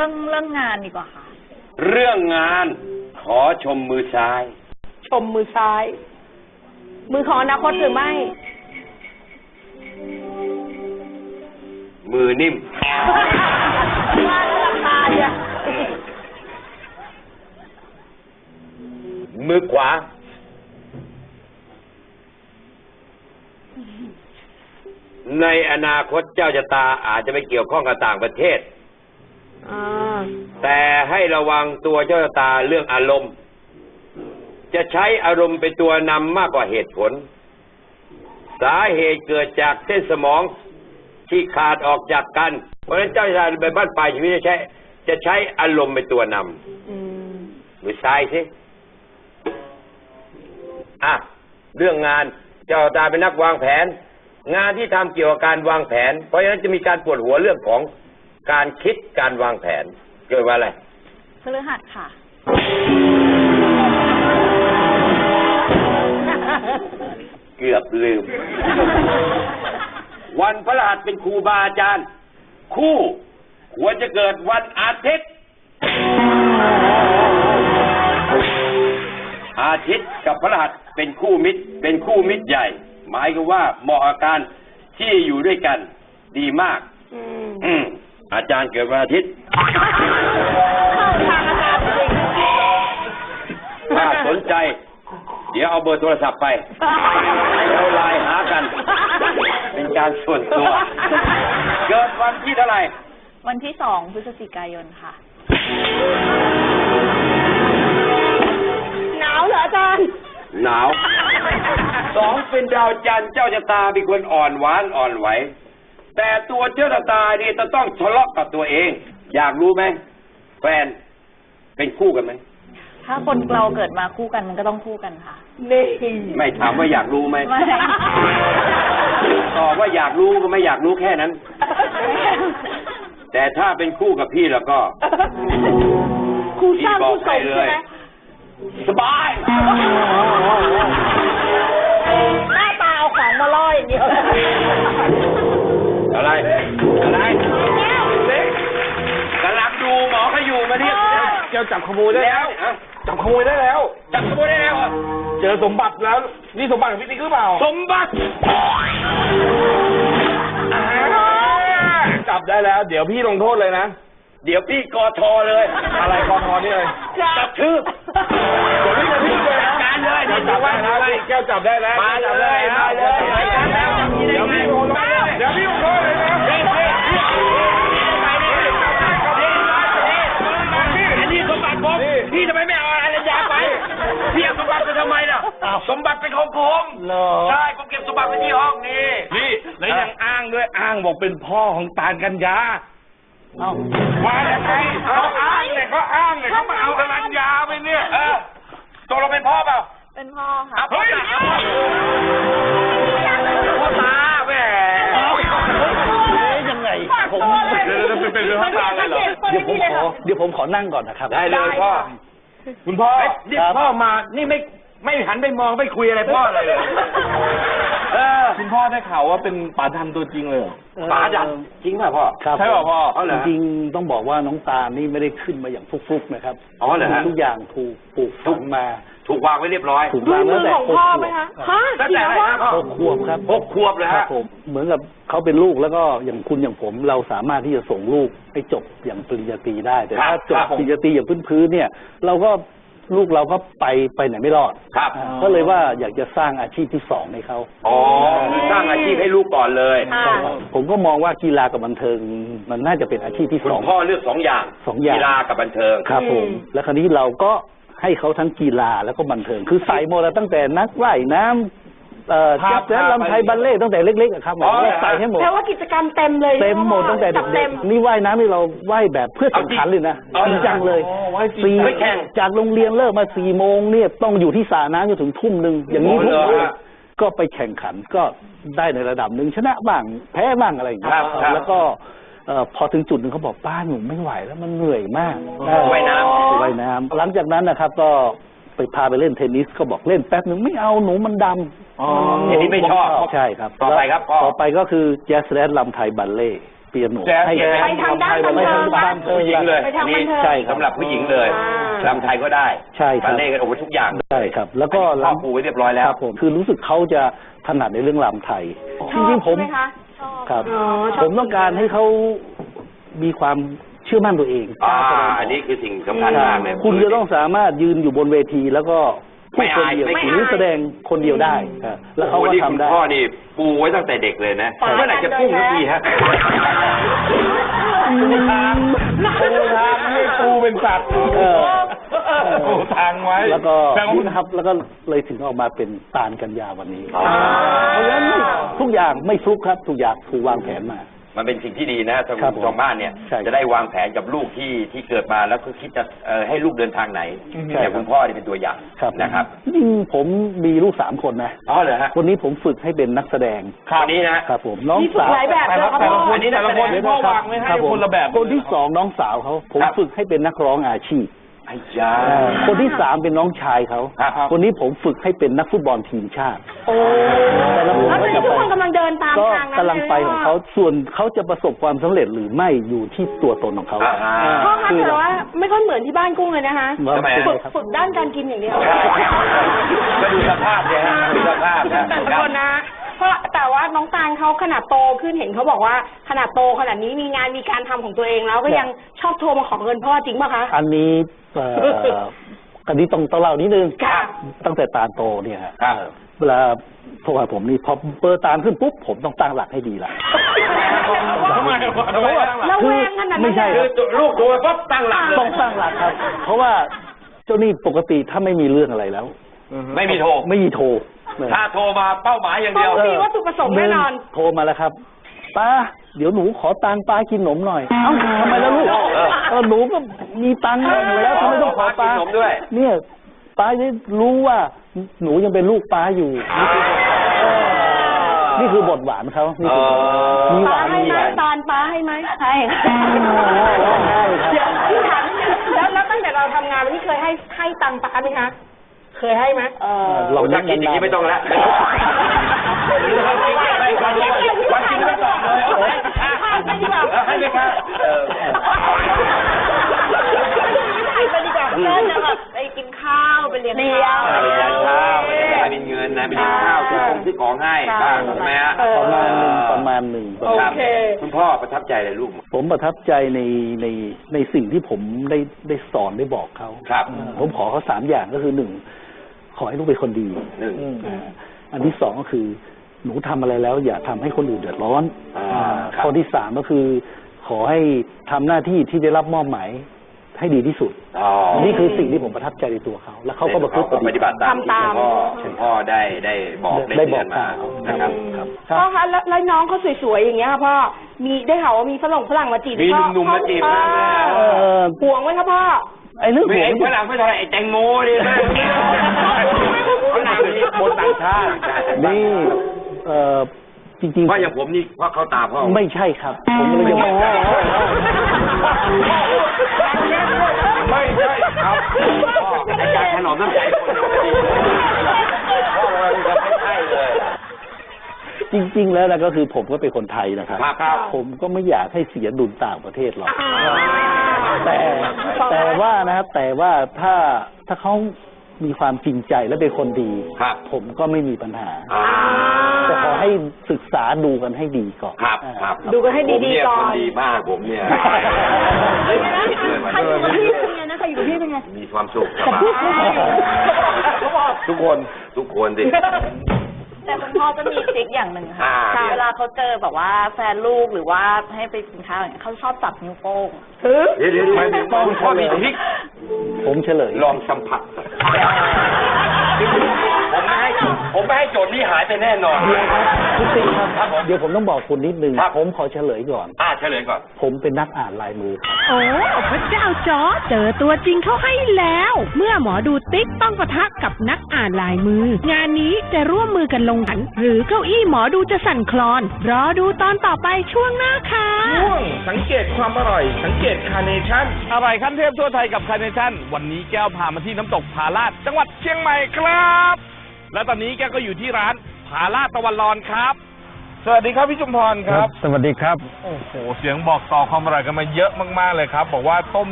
รื่องเรื่องงานดีกว่าค่ะ เรื่องงานขอชมมือซ้าย ชมมือซ้าย มือของอนาคตหรือไม่ มือนิ่ม ว่าแล้วราคาเนี่ยมือขวา ในอนาคตเจ้าชะตาอาจจะไม่เกี่ยวข้องกับต่างประเทศอ่า แต่ให้ระวังตัวเจ้าตาเรื่องอารมณ์ จะใช้อารมณ์เป็นตัวนำมากกว่าเหตุผล สาเหตุเกิดจากเส้นสมองที่ขาดออกจากกัน เพราะฉะนั้นเจ้าชะตาในบ้านปลายชีวิตจะใช้ จะใช้อารมณ์เป็นตัวนอืมำมือซ้ายสิอะเรื่องงานเจ้าตาเป็นนักวางแผน งานที่ทำเกี่ยวกับการวางแผน เพราะฉะนั้นจะมีการปวดหัวเรื่องของการคิดการวางแผน เกิดว่าอะไรพฤหัสค่ะ เกือบลืม วันพฤหัสเป็นครูบาอาจารย์ คู่ ควรจะเกิดวันอาทิตย์ อาทิตย์กับพฤหัสเป็นคู่มิตร เป็นคู่มิตรใหญ่ หมายก็ว่าเหมาะกับการที่อยู่ด้วยกัน ดีมาก อืมอืมอาจารย์เกิดวันอาทิตย์ เข้าทางอาจารย์จริงถ้าสนใจ เดี๋ยวเอาเบอร์โทรศัพท์ไปแล้วไลน์หากัน เป็นการส่วนตัว เกิดวันที่เท่าไหร่ วันที่สองพฤศจิกายนค่ะ หนาวเหรออาจารย์ หนาว สองเป็นดาวจันทร์เจ้าชะตาเป็นคนอ่อนหวานอ่อนไหว แต่ตัวเจ้าชะตานี่จะต้องทะเลาะกับตัวเอง อยากรู้ไหมแฟนเป็นคู่กันไหมถ้าคนเราเกิดมาคู่กันมันก็ต้องคู่กันค่ะ นี่ไม่ถามว่าอยากรู้ไหมไม่ตอบว่าอยากรู้ก็ไม่อยากรู้แค่นั้น แต่ถ้าเป็นคู่กับพี่แล้วก็ครูสร้างครูสมใช่ไหมสบายหน้าตาเอาของมาล่ออย่างเดียวอะไรอะไร เนี่ยเจ้าจับขโมยได้แล้วอะจับขโมยได้แล้วจับขโมยได้แล้วอะเจอสมบัติแล้ว นี่สมบัติของพี่ติ๊กหรือเปล่า สมบัติอ่าจับได้แล้ว เดี๋ยวพี่ลงโทษเลยนะ เดี๋ยวพี่กอทอเลย อะไรกองทอนี่เลยกระทืบเดี๋ยวพี่จะพี่เลยนะการเลยเดี๋ยวจับได้แล้วพี่แก้วจับได้แล้ว มาเลยจับได้แล้วมาเลยเดี๋ยวพี่ลงโทษเดี๋ยวพี่ลงโทษเลย ไปทำไมล่ะสมบัติเป็นของผมเหรอ ใช่ผมเก็บสมบัติไว้ที่ห้องนี่นี่แล้วยังอ้างด้วยอ้างบอกเป็นพ่อของตาลกัญญาว่ายังไงเขาอ้างเนี่ยเขาอ้างเนี่ยเขามาเอากัญญาไปเนี่ยเออตกลงเป็นพ่อเปล่า เป็นพ่อค่ะเอาพ่อเฮ้ยตาพ่อตาแหมยังไงผม เดี๋ยวเดี๋ยวเป็นเป็นเรื่องตาเลยเหรอ เดี๋ยวผมขอเดี๋ยวผมขอนั่งก่อนนะครับ ได้เลยพ่อ คุณพ่อเอ้ยนี่พ่อมา นี่ไม่ไม่หันไปมองไม่คุยอะไรพ่อเลยเลย เออ คุณพ่อได้ข่าวว่าเป็นป๋าดันตัวจริงเลยเหรอ ป๋าดันจริงป่ะพ่อ ครับใช่เปล่าพ่อเอาเหรอจริงๆต้องบอกว่าน้องตาลนี่ไม่ได้ขึ้นมาอย่างฟุกๆนะครับอ๋อเหรอฮะ ทุกอย่างถูกปลูกฝังมาถูกวางไว้เรียบร้อยถูกดูวางมืตั้องแต่ของหกพ่อขไหมวบ คะอ่าฮะตั้งจริแต่งอะไรว่านะพ่อ หกขวบครับหกขวบเลยครัฮะบผมเหมือนกับเขาเป็นลูกแล้วก็อย่างคุณอย่างผมเราสามารถที่จะส่งลูกให้จบอย่างปริญญาตรีได้แต่ครัถ้าบจบครับผม ปริญญาตรีอย่างพื้นๆเนี่ย เราก็ ลูกเราก็ไปไปไหนไม่รอดครับอ่าก็เลยว่าอยากจะสร้างอาชีพที่สองให้เขาอ๋อคือสร้างอาชีพให้ลูกก่อนเลยอ่าใช่ครับผมก็มองว่ากีฬากับบันเทิง มันน่าจะเป็นอาชีพที่คุสณอง พ่อเลือกสองอย่างสองอย่าง กีฬากับบันเทิง ครับผม แล้วคราวนี้เราก็ให้เขาทั้งกีฬาแล้วก็บันเทิง คือใส่หมดแล้วตั้งแต่นักว่ายน้ำ เอ่อพาแจ๊สและพาลำไทยไปบัลเล่ต์ตั้งแต่เล็กๆอะครับอ๋อเหรอใส่ให้หมด แปลว่ากิจกรรมเต็มเลยเต็มหมดตั้งแต่จัดเด็เต็กมๆนี่ว่ายน้ำนี่เราว่ายแบบเพื่อแข่งขันเลยนะเอาจริงจริงจังเลยอ๋อว่ายจริงสี่ไม่แข่งจากโรงเรียนเลิกมาสี่โมงเนี่ยต้องอยู่ที่สระน้ำจนถึงทุ่มหนึ่งอย่างนี้โอ้ทุกเหรอวันฮะก็ไปแข่งขันก็ได้ในระดับหนึ่งชนะบ้างแพ้บ้างอะไรอย่างเงี้ครัยบครับ แล้วก็เอ่อพอถึงจุดหนึ่งเขาบอกป้าหนูไม่ไหวแล้วมันเหนื่อยมากว่ายน้ำ ว่ายน้ำหลังจากนั้นนะครับก็ ไปพาไปเล่นเทนนิสก็บอกเล่นแป๊บหนึ่งไม่เอาหนูมันดำอ๋ออันนี้ไม่ชอบใช่ครับต่อไปครับพ่อ ต่อไปก็คือแจ๊สแลนลำไทยบัลเล่ต์เปียโนแจ๊สให้แจ๊ส ไปทางด้านไปบันเทิงทางด้านบันเทิผู้หญิงเลยไปทางอันนี้บันเทิง ใช่ครับ สำหรับผู้หญิงเลยอ่าลำไทยก็ได้ใช่ครับ บัลเล่ต์กันโอ้โหทุกอย่างใช่ครับ แล้วก็ครอบครูไว้เรียบร้อยแล้ว ครับผมคือรู้สึกเขาจะถนัดในเรื่องรำไทยชจอบริงๆผมใช่ไหคะครับ อ๋อชอบ ผมต้องการให้เขามีความเชื่อมั่นตัวเองอ่ากล้าแสดงอันนี้คือสิ่งสำคัญมากเลย คุณจะต้องสามารถยืนอยู่บนเวทีแล้วก็พูดคนเดียวไม่อาย หรือแสดงคนเดียวได้ครับแล้วเขาโอ้ก็โหนี่ทำคุณได้ พ่อนี่ปูไว้ตั้งแต่เด็กเลยนะ เมื่อไหร่จะพุ่งสักทีฮะปูทางปูทางให้ปูเป็นสัตว์เออ ปูทางไว้แล้วก็แต่ว่า นี่นะครับแล้วก็เลยถึงออกมาเป็นตาลกัญญาวันนี้อ๋อเพราะฉะนั้นทุกอย่างไม่ฟลุกครับทุกอย่างถูกวางแผนมา มันเป็นสิ่งที่ดีนะทางครับผมทางบ้านเนี่ยใช่จะได้วางแผนกับลูกที่ที่เกิดมาแล้วก็คิดจะเอ่อให้ลูกเดินทางไหนใช่แต่ครับคุณพ่อนี่เป็นตัวอย่างครับนะครับจริงๆผมมีลูกสามคนนะ อ๋อเหรอฮะคนนี้ผมฝึกให้เป็นนักแสดงคนนี้นะครับผมน้องมีฝึกสาวหลายแบบแต่เลยละครับแต่ละพ่อคนนี่แต่ละคนนี่พ่อวางไว้ให้รับผมคนละแบบ คนที่สองน้องสาวเขาผมครับ ฝึกให้เป็นนักร้องอาชีพไอ้ยาอ่าคนที่สามเป็นน้องชายเขาครับ คนนี้ผมฝึกให้เป็นนักฟุตบอลทีมชาติ โอ้แต่ละคนแล้วตอนนี้ก็จะทุกไปคนกำลังเดินตามก็ทางนั้นกำลังไปของเขาส่วนเขาจะประสบความสำเร็จหรือไม่อยู่ที่ตัวตนของเขาอ่าพ่อคะคือแต่ว่าไม่ค่อยเหมือนที่บ้านกุ้งเลยนะคะว่าทำไมเป็นฝึไงกครับฝึกด้านการกินอย่างเดียวก็ดูสภาพเนี่ยฮะดูสภาพนะแต่ละคนนะเพราะ แต่ว่าน้องตาลเขาขนาดโตขึ้นเห็นเขาบอกว่าขนาดโตขนาดนี้มีงานมีการทำของตัวเองแล้วก็ยังชอบโทรมาขอเงินพ่อจริงป่ะคะ อันนี้เอ่อ อันนี้ต้องต้องเล่านิดนึงค่ะ ตั้งแต่ตาลโตเนี่ยฮะครับ เวลาโทรหาผมนี่พอเบอร์ตาลขึ้นปุ๊บผมต้องตั้งหลักให้ดีละ ทำไมวะทำไมตั้งหลักแล้วแวงขนาดนั้นไม่ใช่ คือลูกตัวปั๊บตั้งหลักเลย ต้องตั้งหลักครับ เพราะว่าเจ้านี่ปกติถ้าไม่มีเรื่องอะไรแล้ว ไม่มีโทร ไม่มีโทรถ้าโทรมาเป้าหมายอย่างเดียว ต้องมีวัตถุประสงค์แน่นอน โทรมาแล้วครับป้าเดี๋ยวหนูขอตังค์ป้ากินขนมหน่อย เอ้าทำไมล่ะลูกเออเออหนูก็มีตังค์อยู่แล้วทำไมต้องขอป้าขอป้ากินขนมด้วย เนี่ยป้าจะรู้ว่า หนูยังเป็นลูกป้าอยู่ นี่คือบทหวานเขานี่คือบทมีหานป้าวให้มีไหหมวานตาลป้าให้ไหมให้เดี๋เดี๋ยยววพี่ถามแล้วแล้วตั้งแต่เราทำงานวันนี้เคยให้ให้ตังค์ป้าไหมคะ เคยให้ไหมเออโอ้ถ้าคิดอย่างนี้ไม่ต้องละวันจริงวันจริงไม่ตอบเลยเอาไว้ให้ดีกว่าให้ไหมครับเออไปดีกว่าก็จะแบบไปกินข้าว ไปเลี้ยงเลี้ยงไปทานข้าวไปได้เป็นเงินนะไปกินข้าวซื้อของซื้อของให้บ้างใช่ไหมฮะเออประมาณหนึ่งประมาณหนึ่งโอเคคุณพ่อประทับใจอะไรลูก ผมประทับใจในในในสิ่งที่ผมได้ได้สอนได้บอกเขาครับเออผมขอเขาสามอย่างก็คือหนึ่ง ขอให้ลูกเป็นคนดีหนึ่งอ่าอันที่สองก็คือ หนูทำอะไรแล้ว อย่าทำให้คนอื่นเดือดร้อนอ่าอ่าครับข้อที่สามก็คือ ขอให้ทำหน้าที่ที่ได้รับมอบหมายให้ดีที่สุดอ๋อนี่คือสิ่งที่ผมประทับใจในตัวเขา แล้วเขาก็ประพฤติเขาก็ปฏิบัติตามที่ทำตามคุณพ่อคุณพ่อได้ได้บอกได้ได้บเตืออกนกมาล่าวนะครับครับพ่อคะแล้วแล้วน้องเขาสวยๆอย่างเงี้ยค่ะพ่อ มีได้ข่าวว่ามีฝรั่งฝรั่งมาจีบมีพ่อหนุ่มๆมาจีบพ่อนะเออห่วงไหมครับพ่อ ไอ้เรื่องไม่ผมไอ้ฝรั่งไม่เท่าไหร่ไอ้แตงโมดิฝรั่งนี่คนต่างชาตินี่เอ่อจริงเพราะอย่างผมนี่เพราะเขาตาพ่อๆไม่ใช่ครับ ผมเลยจะบอกไม่ใช่ครับไอ้การถนอมน้ำใจคนนี่พ่อเราเป็นคนไม่ใช่เลยจริง ๆ แล้วนะก็คือผมก็เป็นคนไทยนะครับครับครับผมก็ไม่อยากให้เสียดุลต่างประเทศหรอกแต่แต่ ว่านะครับ แต่ว่าถ้าถ้าเขามีความจริงใจและเป็นคนดี ครับ ผมก็ไม่มีปัญหา อ่าแต่ขอให้ศึกษาดูกันให้ดีก่อนครับอ่า ครับดูกันให้ดีๆก่อน ผมเนี่ยคนดีมากผมเนี่ยใครอยู่กับพี่เป็นไงนะใครอยู่กับพี่เป็นไง มีความสุขสบาย ทุกคนทุกคนดิ แต่คุณพ่อจะมีทริคอย่างหนึ่งอ่าค่ะ เวลาเขาเจอแบบว่าแฟนลูกหรือว่าให้ไปกินข้าวอย่างเงี้ยเขาชอบจับนิ้วโป้ง เดี๋ยวเดี๋ยวเดี๋ยวคุณพ่อมีทริคผมเฉลย ลองสัมผัสผมไม่ให้ ผมไม่ให้โจทย์นี้หายไปแน่นอน เดี๋ยวครับคุณติ๊กครับ ครับผมเดี๋ยวผมต้องบอกคุณนิดนึง ครับ ผมขอเฉลยก่อน อ่าเฉลยก่อน ผมเป็นนักอ่านลายมือครับ โอ้พระเจ้าจอร์จเจอตัวจริงเข้าให้แล้ว เมื่อหมอดูติ๊กต้องปะทะกับนักอ่านลายมือ งานนี้จะร่วมมือกันลงขัน หรือเก้าอี้หมอดูจะสั่นคลอน รอดูตอนต่อไปช่วงหน้าค่ะ ช่วงสังเกตความอร่อย สังเกตคาร์เนชั่นอร่อยขั้นเทพทั่วไทยกับคาร์เนชั่น วันนี้แก้วพามาที่น้ำตกผาลาดจังหวัดเชียงใหม่ครับ และตอนนี้แก้วก็อยู่ที่ร้านผาลาดตะวันรอนครับ สวัสดีครับพี่ชุมพรครับ สวัสดีครับ โอ้โห เสียงบอกต่อความอร่อยกันมาเยอะมาก ๆ เลยครับ บอกว่าต้ม